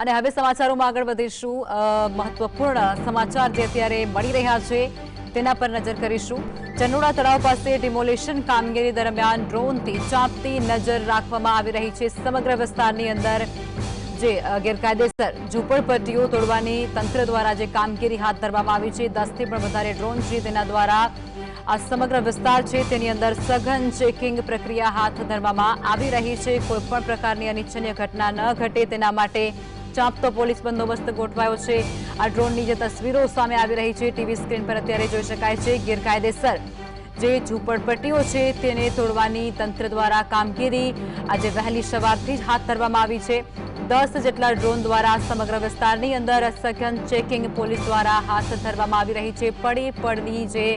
અને હવે સમાચારોમાં આગળ વધીશું. મહત્વપૂર્ણ સમાચાર જે અત્યારે મળી રહ્યા છે, તેના પર નજર કરીશું. ચંડોળા તળાવ પાસે ડિમોલેશન કામગીરી દરમિયાન ડ્રોનથી ચાંપતી નજર રાખવામાં આવી રહી છે. સમગ્ર વિસ્તારની અંદર જે ગેરકાયદેસર ઝૂંપડપટ્ટીઓ તોડવાની તંત્ર દ્વારા જે કામગીરી હાથ ધરવામાં આવી છે, દસથી પણ વધારે ડ્રોન છે તેના દ્વારા આ સમગ્ર વિસ્તાર છે, તેની અંદર સઘન ચેકિંગ પ્રક્રિયા હાથ ધરવામાં આવી રહી છે. કોઈપણ પ્રકારની અનિચ્છનીય ઘટના ન ઘટે તેના માટે ચાંપતો પોલીસ બંદોબસ્ત ગોઠવાયો છે. આ ડ્રોનની જે તસવીરો સામે આવી રહી છે, ટીવી સ્ક્રીન પર અત્યારે જોઈ શકાય છે, ગેરકાયદેસર. જે ઝૂંપડપટ્ટીઓ છે, તેને તોડવાની તંત્ર દ્વારા કામગીરી આજે વહેલી સવારથી જ હાથ ધરવામાં આવી છે. દસ જેટલા ડ્રોન દ્વારા સમગ્ર વિસ્તારની અંદર સઘન ચેકિંગ પોલીસ દ્વારા હાથ ધરવામાં આવી રહી છે. પડી પડની જે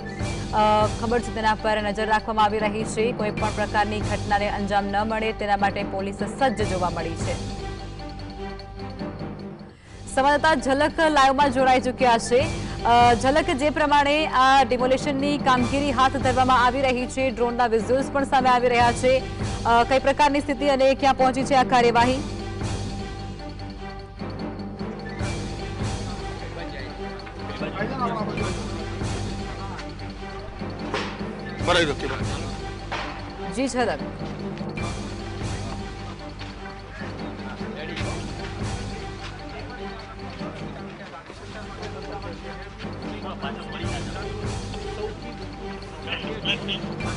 ખબર છે તેના પર નજર રાખવામાં આવી રહી છે. કોઈ પણ પ્રકારની ઘટનાને અંજામ ન મળે તેના માટે પોલીસ સજ્જ જોવા મળી છે. સંવાદદાતા ઝલક લાઈવમાં જોડાઈ ચૂક્યા છે. ઝલક જે પ્રમાણે આ ડિમોલેશનની કામગીરી હાથ ધરવામાં આવી રહી છે ડ્રોનના વિઝ્યુઅલ્સ પણ સામે આવી રહ્યા છે. કઈ પ્રકારની સ્થિતિ અને ક્યાં પહોંચી છે આ કાર્યવાહી? જી ઝલક.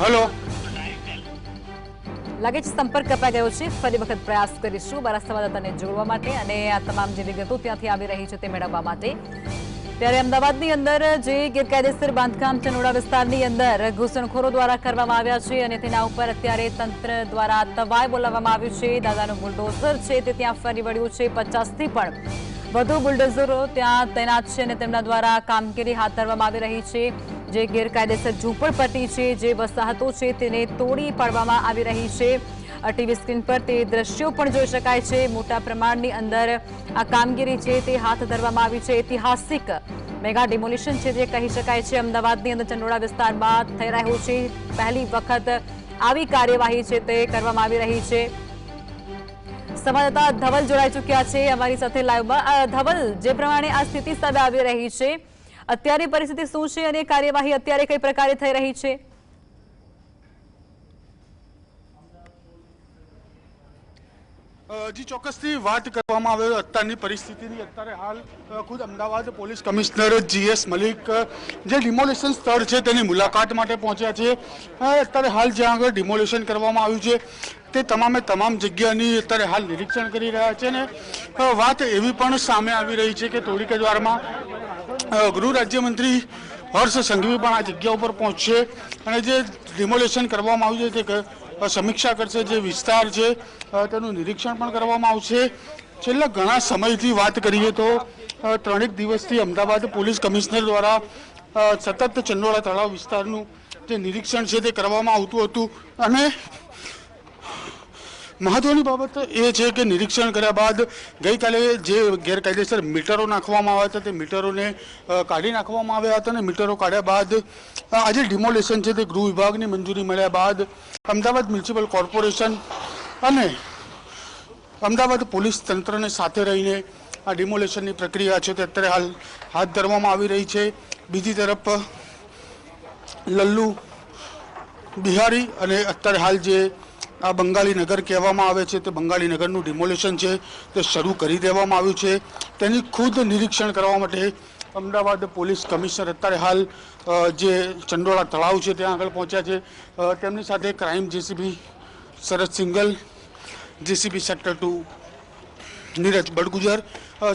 હલો. લાગે છે સંપર્ક કપાઈ ગયો છે. ફરી વખત પ્રયાસ કરીશું મારા સંવાદદાતાને જોડવા માટે અને આ તમામ જે વિગતો ત્યાંથી આવી રહી છે તે મેળવવા માટે. ત્યારે અમદાવાદની અંદર જે ગેરકાયદેસર બાંધકામ ચનોડા વિસ્તારની અંદર ઘૂસણખોરો દ્વારા કરવામાં આવ્યા છે અને તેના ઉપર અત્યારે તંત્ર દ્વારા તવાય બોલાવવામાં આવ્યું છે. દાદાનું બુલડોઝર છે તે ત્યાં ફરી વળ્યું છે. પચાસથી પણ વધુ બુલડોઝરો ત્યાં તૈનાત છે અને તેમના દ્વારા કામગીરી હાથ ધરવામાં આવી રહી છે. જે ગેરકાયદેસર ઝૂંપડપટ્ટી છે, જે વસાહતો છે, તેને તોડી પાડવામાં આવી રહી છે. ટીવી સ્ક્રીન પર તે દ્રશ્યો પણ જોઈ શકાય છે. મોટા પ્રમાણની અંદર આ કામગીરી છે તે હાથ ધરવામાં આવી છે. ઐતિહાસિક મેગા ડિમોલિશન છે જે કહી શકાય છે. અમદાવાદની અંદર ચંડોળા વિસ્તારમાં થઈ રહ્યું છે. પહેલી વખત આવી કાર્યવાહી છે તે કરવામાં આવી રહી છે. સંવાદદાતા ધવલ જોડાઈ ચૂક્યા છે. અમારી સાથે લાઈવમાં ધવલ, જે પ્રમાણે આ સ્થિતિ સામે આવી રહી છે અત્યારની પરિસ્થિતિ શું છે અને કાર્યવાહી અત્યારે કઈ પ્રકારે થઈ રહી છે? જી, ચોક્કસથી વાત કરવામાં આવે અત્યારની પરિસ્થિતિની. અત્યારે હાલ ખુદ Ahmedabad police commissioner GS Malik જે ડિમોલેશન સ્થળ છે તેની મુલાકાત માટે પહોંચ્યા છે. અત્યારે હાલ જ્યાં આગળ ડિમોલેશન કરવામાં આવ્યું છે, તે તમામે તમામ જગ્યાની અત્યારે હાલ નિરીક્ષણ કરી રહ્યા છે ને વાત એવી પણ સામે આવી રહી છે કે થોડીક જ વારમાં ગૃહ રાજ્યમંત્રી હર્ષ સંઘવી પણ આ જગ્યા ઉપર પહોંચશે અને જે ડિમોલેશન કરવામાં આવ્યું છે તે સમીક્ષા કરશે, જે વિસ્તાર છે તેનું નિરીક્ષણ પણ કરવામાં આવશે. છેલ્લા ઘણા સમયથી વાત કરીએ તો ત્રણેક દિવસથી અમદાવાદ પોલીસ કમિશનર દ્વારા સતત ચંડોળા તળાવ વિસ્તારનું જે નિરીક્ષણ છે, તે કરવામાં આવતું હતું. અને મહત્વની બાબત એ છે કે નિરીક્ષણ કર્યા બાદ ગઈકાલે જે ગેરકાયદેસર મીટરો નાખવામાં આવ્યા હતા, તે મીટરોને કાઢી નાખવામાં આવ્યા હતા અને મીટરો કાઢ્યા બાદ આજે ડિમોલેશન છે તે ગૃહ વિભાગની મંજૂરી મળ્યા બાદ અમદાવાદ મ્યુનિસિપલ કોર્પોરેશન અને અમદાવાદ પોલીસ તંત્રને સાથે રહીને આ ડિમોલેશનની પ્રક્રિયા છે તે અત્યારે હાલ હાથ ધરવામાં આવી રહી છે. બીજી તરફ, લલ્લુ બિહારી અને અત્યારે હાલ જે આ બંગાળી નગર કહેવામાં આવે છે તે બંગાળી નગરનું ડિમોલેશન છે, તે શરૂ કરી દેવામાં આવ્યું છે. તેની ખુદ નિરીક્ષણ કરવા માટે અમદાવાદ પોલીસ કમિશનર અત્યારે હાલ જે ચંડોળા તળાવ છે ત્યાં આગળ પહોંચ્યા છે. તેમની સાથે ક્રાઇમ જેસીબી સરસ Singhal JCB sector two Neeraj Badgujar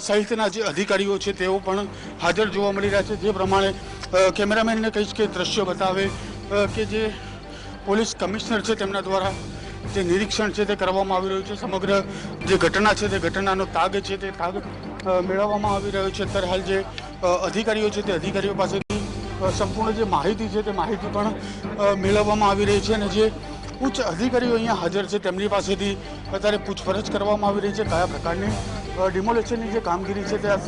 સહિતના જે અધિકારીઓ છે તેઓ પણ હાજર જોવા મળી રહ્યા છે. જે પ્રમાણે કેમેરામેનને કહીશ કે દ્રશ્યો બતાવે કે જે પોલીસ કમિશનર છે તેમના દ્વારા જે નિરીક્ષણ છે તે કરવામાં આવી રહ્યું છે, સમગ્ર જે ઘટના છે તે ઘટનાનો તાગ છે તે તાગ મેળવવામાં આવી રહ્યો છે. અત્યારે હાલ જે અધિકારીઓ છે તે અધિકારીઓ પાસેથી સંપૂર્ણ જે માહિતી છે તે માહિતી પણ મેળવવામાં આવી રહી છે અને જે ઉચ્ચ અધિકારીઓ અહીંયા હાજર છે તેમની પાસેથી અત્યારે પૂછપરછ કરવામાં આવી રહી છે કયા પ્રકારની ડિમોલેશનની જે કામગીરી છે તે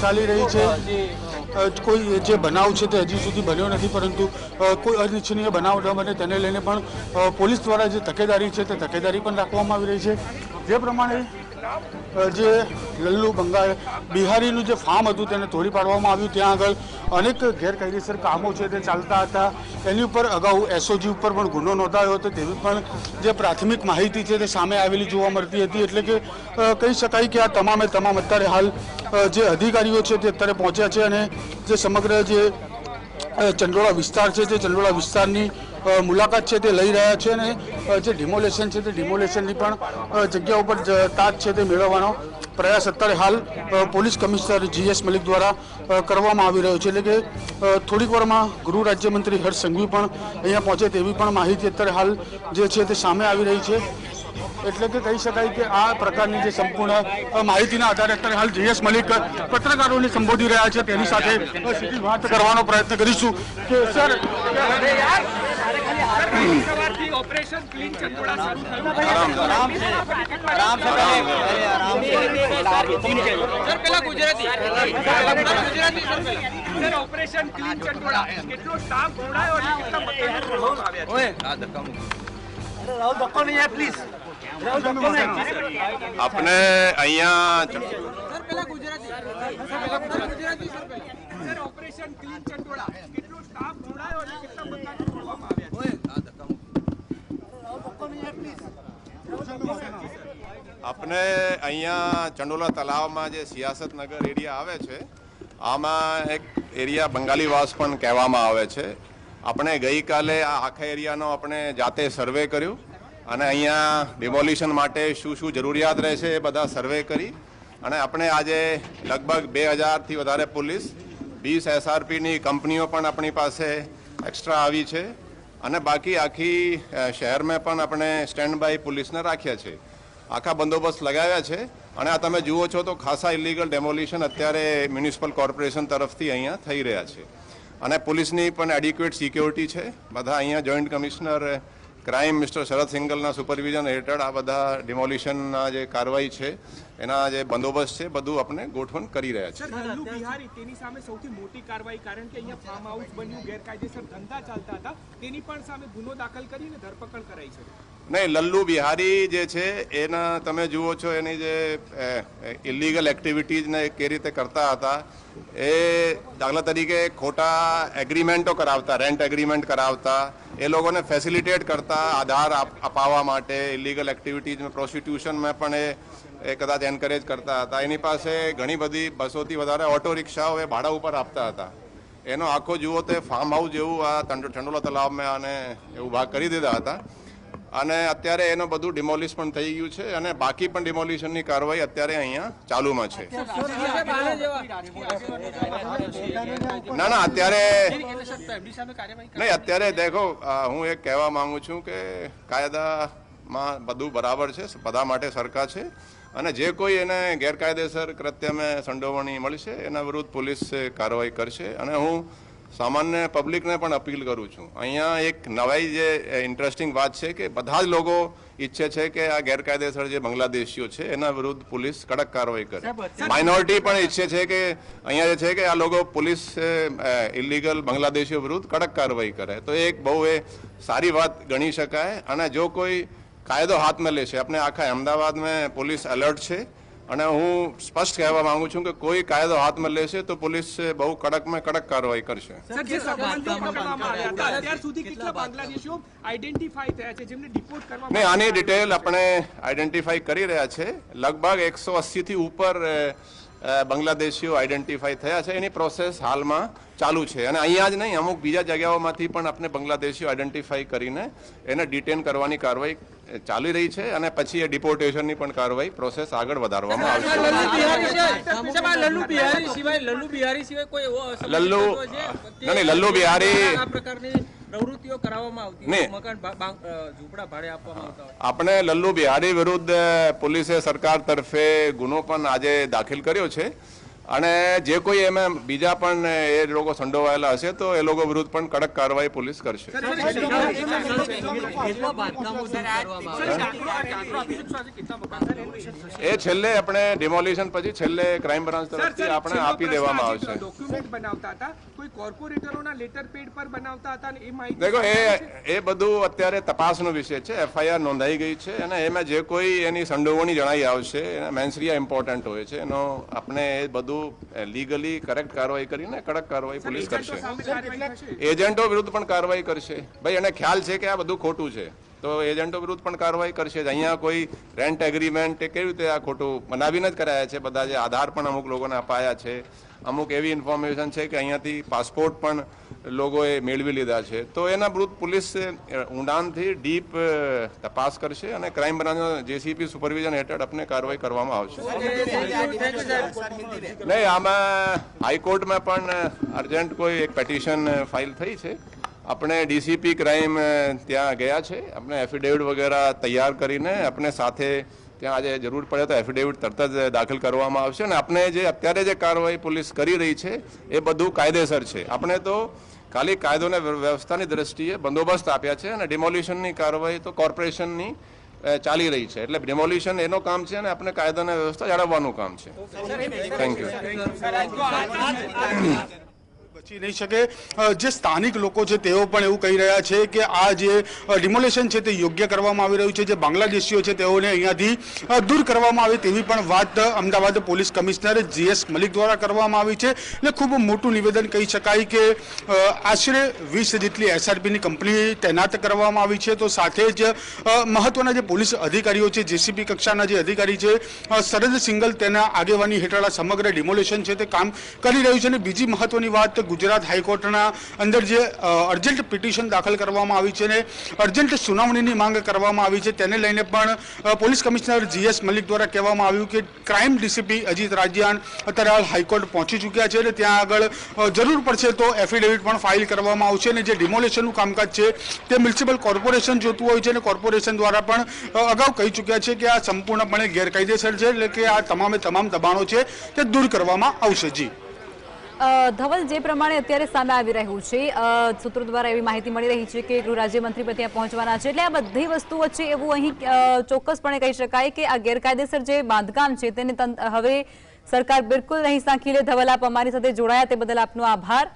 ચાલી રહી છે. કોઈ જે બનાવ છે તે હજી સુધી બન્યો નથી, પરંતુ કોઈ અનિચ્છનીય બનાવ ન બને તેને લઈને પણ પોલીસ દ્વારા જે તકેદારી છે તે તકેદારી પણ રાખવામાં આવી રહી છે. જે પ્રમાણે જે લલ્લુ બંગાળ બિહારીનું જે ફાર્મ હતું તેને તોડી પાડવામાં આવ્યું. ત્યાં આગળ અનેક ગેરકાયદેસર કામો છે તે ચાલતા હતા. એની ઉપર અગાઉ એસઓજી ઉપર પણ ગુનો નોંધાયો હતો. તેવી પણ જે પ્રાથમિક માહિતી છે તે સામે આવેલી જોવા મળતી હતી. એટલે કે કહી શકાય કે આ તમામે તમામ અત્યારે હાલ જે અધિકારીઓ છે તે અત્યારે પહોંચ્યા છે અને જે સમગ્ર જે ચંડોળા વિસ્તાર છે તે ચંડોળા વિસ્તારની મુલાકાત છે તે લઈ રહ્યા છે અને જે ડિમોલેશન છે તે ડિમોલેશનની પણ જગ્યા ઉપર તાજ છે તે મેળવવાનો પ્રયાસ અત્યારે હાલ પોલીસ કમિશનર જીએસ મલિક દ્વારા કરવામાં આવી રહ્યો છે. એટલે કે થોડીક વારમાં ગૃહ રાજ્યમંત્રી હર્ષ સંઘવી પણ અહીંયા પહોંચે તેવી પણ માહિતી અત્યારે હાલ જે છે તે સામે આવી રહી છે. એટલે કે કહી શકાય કે આ પ્રકારની જે સંપૂર્ણ માહિતીના આધારે અત્યારે હાલ જીએસ મલિક પત્રકારોને સંબોધી રહ્યા છે. તેની સાથે સીધી વાત કરવાનો પ્રયત્ન કરીશું કે સર ઓપરેશન ક્લીન ચંદોડા શરૂ થયું સર પેલા. Gujarati Gujarati sir operation clean Chandola કેટલો સ્ટાફ ઘોડાયો અને કેટલા મકાનો આવ્યા છે? આપણે અહીંયા સર પેલા ગુજરાતી અહીંયા ગુજરાતી. સર પેલા સર ઓપરેશન ક્લીન ચંદોળા કેટલો સ્ટાફ જોડાયો અને કેટલા મકાનો તોડવામાં આવ્યા છે? આપણે અહીંયા ચંડોલા તલાવમાં જે સિયાસત નગર એરિયા આવે છે આમાં એક એરિયા બંગાળીવાસ પણ કહેવામાં આવે છે. આપણે ગઈકાલે આ આખા એરિયાનો આપણે જાતે સર્વે કર્યું અને અહીંયા ડિમોલિશન માટે શું શું જરૂરિયાત રહેશે એ બધા સર્વે કરી. અને આપણે આજે લગભગ બે હજારથી વધારે પોલીસ, વીસ એસઆરપીની કંપનીઓ પણ આપણી પાસે એક્સ્ટ્રા આવી છે. અને બાકી આખી શહેરમાં પણ આપણે સ્ટેન્ડ બાય પોલીસને રાખ્યા છે. આખા બંદોબસ્ત લગાવ્યા છે. અને આ તમે જુઓ છો તો ખાસા ઇલીગલ ડેમોલિશન અત્યારે મ્યુનિસિપલ કોર્પોરેશન તરફથી અહીંયા થઈ રહ્યા છે. અને પોલીસની પણ એડિક્યુએટ સિક્યોરિટી છે. બધા અહીંયા joint commissioner crime mister Sharad સિંગલના supervision હેઠળ આ બધા ડિમોલિશનના જે કાર્યવાહી છે એના જે બંદોબસ્ત છે બધું આપણે ગોઠવણ કરી રહ્યા છે બિહારી તેની સામે સૌથી મોટી કાર્યવાહી કારણ કે અહીંયા ફાર્મ હાઉસ બન્યું ગેરકાયદેસર ધંધા ચાલતા હતા. તેની પણ સામે ગુનો દાખલ કરીને ધરપકડ કરાઈ છે. નહીં લલ્લુ બિહારી જે છે એના તમે જુઓ છો એની જે ઇલીગલ એક્ટિવિટીઝને કે રીતે કરતા હતા એ દાખલા તરીકે ખોટા એગ્રીમેન્ટો કરાવતા રેન્ટ એગ્રીમેન્ટ કરાવતા એ લોકોને ફેસિલિટેટ કરતા, આધાર અપાવવા માટે ઇલીગલ એક્ટિવિટીઝમાં પ્રોસ્ટિટ્યુશનમાં પણ એ એ કદાચ એન્કરેજ કરતા હતા. એની પાસે ઘણી બધી બસોથી વધારે ઓટો રિક્ષાઓ એ ભાડા ઉપર આપતા હતા. એનો આખો જુઓ તે ફાર્મ હાઉસ જેવું આ ટંડોલા તલાવમાં આને એવું ભાગ કરી દીધા હતા. અને અત્યારે એનું બધું ડિમોલિશ પણ થઈ ગયું છે અને બાકી પણ ડિમોલિશનની કાર્યવાહી અત્યારે અહીંયા ચાલુમાં છે. ના ના, અત્યારે નહીં, અત્યારે દેખો હું એક કહેવા માંગુ છું કે કાયદામાં બધું બરાબર છે બધા માટે સરખા છે અને જે કોઈ એને ગેરકાયદેસર કૃત્યમાં સંડોવણી મળશે, એના વિરુદ્ધ પોલીસ કાર્યવાહી કરશે અને હું સામાન્ય પબ્લિકને પણ અપીલ કરું છું. અહીંયા એક નવાઈ જે ઇન્ટરેસ્ટિંગ વાત છે કે બધા જ લોકો ઈચ્છે છે કે આ ગેરકાયદેસર જે બાંગ્લાદેશીઓ છે એના વિરુદ્ધ પોલીસ કડક કાર્યવાહી કરે. માઇનોરિટી પણ ઈચ્છે છે કે અહીંયા જે છે કે આ લોકો પોલીસ ઇલીગલ બાંગ્લાદેશીઓ વિરુદ્ધ કડક કાર્યવાહી કરે. તો એક બહુ એ સારી વાત ગણી શકાય. અને જો કોઈ કાયદો હાથમાં લેશે આપણે આખા અમદાવાદમાં પોલીસ એલર્ટ છે અને હું સ્પષ્ટ કહેવા માંગુ છું કે કોઈ કાયદો હાથમાં લેશે તો પોલીસ બહુ કડકમાં કડક કાર્યવાહી કરશે. સર જે સંબંધો પકડવામાં આવ્યા હતા? અત્યાર સુધી કેટલા બાંગ્લાદેશીઓ આઈડેન્ટિફાઈ થયા છે? જેમને ડિપોર્ટ કરવામાં નહીં આની ડિટેલ આપણે આઈડેન્ટિફાઈ કરી રહ્યા છે. લગભગ એકસો અસીથી ઉપર બાંગ્લાદેશીઓ આઈડેન્ટિફાઈ થયા છે. એની પ્રોસેસ હાલમાં ચાલુ છે. અને અહીંયા જ નહીં અમુક બીજા જગ્યાઓમાંથી પણ આપણે બાંગ્લાદેશીઓ આઈડેન્ટિફાઈ કરીને એને ડિટેન કરવાની કાર્યવાહી ચાલી રહી છે અને પછી એ ડિપોર્ટેશનની પણ કાર્યવાહી પ્રોસેસ આગળ વધારવામાં આવશે. લલ્લુ બિહારી લલ્લુ બિહારી પ્રવૃત્તિઓ કરાવવામાં આવતી. મકાન ઝૂંપડા ભાડે આપવામાં આવતા આપણે લલ્લુ બિહારી વિરુદ્ધ પોલીસે સરકાર તરફે ગુનો પણ આજે દાખલ કર્યો છે અને જે કોઈ એમાં બીજા પણ એ લોકો સંડોવાયેલા હશે તો એ લોકો વિરુદ્ધ પણ કડક કાર્યવાહી પોલીસ કરશે. એ છેલ્લે આપણે ડિમોલિશન પછી છેલ્લે ક્રાઇમ બ્રાન્ચ તરફથી આપણે આપી દેવામાં આવશે. ડોક્યુમેન્ટ બનાવતા હતા કોઈ કોર્પોરેટરોના લેટર પેડ પર બનાવતા હતા એ માહિતી દેખો એ એ બધું અત્યારે તપાસનો વિષય છે એફઆઈઆર નોંધાઈ ગઈ છે અને એમાં જે કોઈ એની સંડોવણી જણાઈ આવશે એના મેન્સરિયા ઇમ્પોર્ટન્ટ હોય છે એનો આપણે એ બધું લીગલી કરેક્ટ કાર્યવાહી કરીને કડક કાર્યવાહી પોલીસ કરશે. એજન્ટો વિરુદ્ધ પણ કાર્યવાહી કરશે. ભાઈ એને ખ્યાલ છે કે આ બધું ખોટું છે. તો એજન્ટો વિરુદ્ધ પણ કાર્યવાહી કરશે જ. અહીંયા કોઈ રેન્ટ એગ્રીમેન્ટ કેવી રીતે આ ખોટું બનાવીને જ કરાયા છે બધા જે આધાર પણ અમુક લોકોને અપાયા છે. અમુક એવી ઇન્ફોર્મેશન છે કે અહીંયાથી પાસપોર્ટ પણ લોકોએ મેળવી લીધા છે. તો એના વિરુદ્ધ પોલીસ ઊંડાણથી ડીપ તપાસ કરશે અને ક્રાઇમ બ્રાન્ચ જેસીપી સુપરવિઝન હેઠળ આપણે કાર્યવાહી કરવામાં આવશે. નહીં, આમાં હાઈકોર્ટમાં પણ અર્જન્ટ કોઈ એક પેટિશન ફાઇલ થઈ છે. આપણે ડીસીપી ક્રાઇમ ત્યાં ગયા છે. આપણે એફિડેવિટ વગેરે તૈયાર કરીને આપણે સાથે ત્યાં આજે જરૂર પડે તો એફિડેવિટ તરત જ દાખલ કરવામાં આવશે અને આપણે જે અત્યારે જે કાર્યવાહી પોલીસ કરી રહી છે એ બધું કાયદેસર છે. આપણે તો ખાલી કાયદો અને વ્યવસ્થાની દ્રષ્ટિએ બંદોબસ્ત આપ્યા છે અને ડિમોલ્યુશનની કાર્યવાહી તો કોર્પોરેશનની ચાલી રહી છે. એટલે ડિમોલ્યુશન એનો કામ છે અને આપણે કાયદો અને વ્યવસ્થા જાળવવાનું કામ છે. થેન્ક યુ બચી નહીં શકે. જે સ્થાનિક લોકો છે, તેઓ પણ એવું કહી રહ્યા છે કે આ જે ડિમોલેશન છે, તે યોગ્ય કરવામાં આવી રહ્યું છે. જે બાંગ્લાદેશીઓ છે, તેઓને અહીંયાથી દૂર કરવામાં આવે તેવી પણ વાત Ahmedabad police commissioner GS Malik દ્વારા કરવામાં આવી છે. એટલે ખૂબ મોટું નિવેદન કહી શકાય કે આશરે વીસ જેટલી એસઆરપીની કંપની તૈનાત કરવામાં આવી છે. તો સાથે જ મહત્વના જે પોલીસ અધિકારીઓ છે, જેસીબી કક્ષાના જે અધિકારી છે સરદ સિંગલ તેના આગેવાની હેઠળ આ સમગ્ર ડિમોલેશન છે, તે કામ કરી રહ્યું છે. અને બીજી મહત્વની વાત ગુજરાત હાઈકોર્ટના અંદર જે અર્જન્ટ પિટિશન દાખલ કરવામાં આવી છે અને અર્જન્ટ સુનાવણીની માંગ કરવામાં આવી છે, તેને લઈને પણ પોલીસ કમિશનર જીએસ મલિક દ્વારા કહેવામાં આવ્યું કે ક્રાઇમ ડીસીપી અજીત રાજ્યાન અત્યારે હાલ હાઈકોર્ટ પહોંચી ચૂક્યા છે અને ત્યાં આગળ જરૂર પડશે તો એફિડેવિટ પણ ફાઇલ કરવામાં આવશે અને જે ડિમોલેશનનું કામકાજ છે તે મ્યુનિસિપલ કોર્પોરેશન જોતું હોય છે અને કોર્પોરેશન દ્વારા પણ અગાઉ કહી ચૂક્યા છે કે આ સંપૂર્ણપણે ગેરકાયદેસર છે એટલે કે આ તમામે તમામ દબાણો છે તે દૂર કરવામાં આવશે. જી. ધવલ જે પ્રમાણે અત્યારે સામે આવી રહ્યું છે સૂત્રો દ્વારા એવી માહિતી મળી રહી છે કે ગૃહ રાજ્યમંત્રી પણ ત્યાં પહોંચવાના છે. એટલે આ બધી વસ્તુ વચ્ચે એવું અહીં ચોક્કસપણે કહી શકાય કે આ ગેરકાયદેસર જે બાંધકામ છે તેને હવે સરકાર બિલકુલ નહીં સાંખી લે ધવલ આપ અમારી સાથે જોડાયા તે બદલ આપનો આભાર.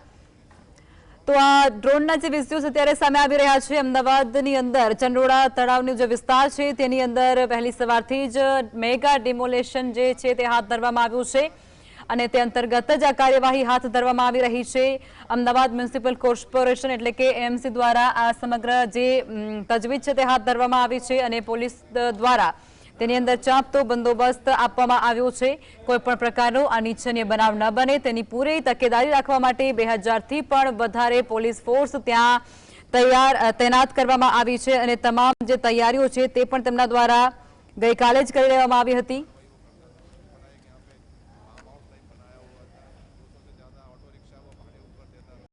તો આ ડ્રોનના જે વિઝ્યુઝ અત્યારે સામે આવી રહ્યા છે, અમદાવાદની અંદર ચંડોળા તળાવનો જે વિસ્તાર છે, તેની અંદર પહેલી સવારથી જ મેગા ડિમોલેશન જે છે તે હાથ ધરવામાં આવ્યું છે. અને તે અંતર્ગત જ આ કાર્યવાહી હાથ ધરવામાં આવી રહી છે. અમદાવાદ મ્યુનિસિપલ કોર્પોરેશન એટલે કે એમસી દ્વારા આ સમગ્ર જે તજવીજ છે તે હાથ ધરવામાં આવી છે અને પોલીસ દ્વારા તેની અંદર ચાંપતો બંદોબસ્ત આપવામાં આવ્યો છે. કોઈ પણ પ્રકારનો અનિચ્છનીય બનાવ ન બને, તેની પૂરી તકેદારી રાખવા માટે બે હજારથી પણ વધારે પોલીસ ફોર્સ ત્યાં તૈયાર તૈનાત કરવામાં આવી છે અને તમામ જે તૈયારીઓ છે તે પણ તેમના દ્વારા ગઈકાલે જ કરી લેવામાં આવી હતી.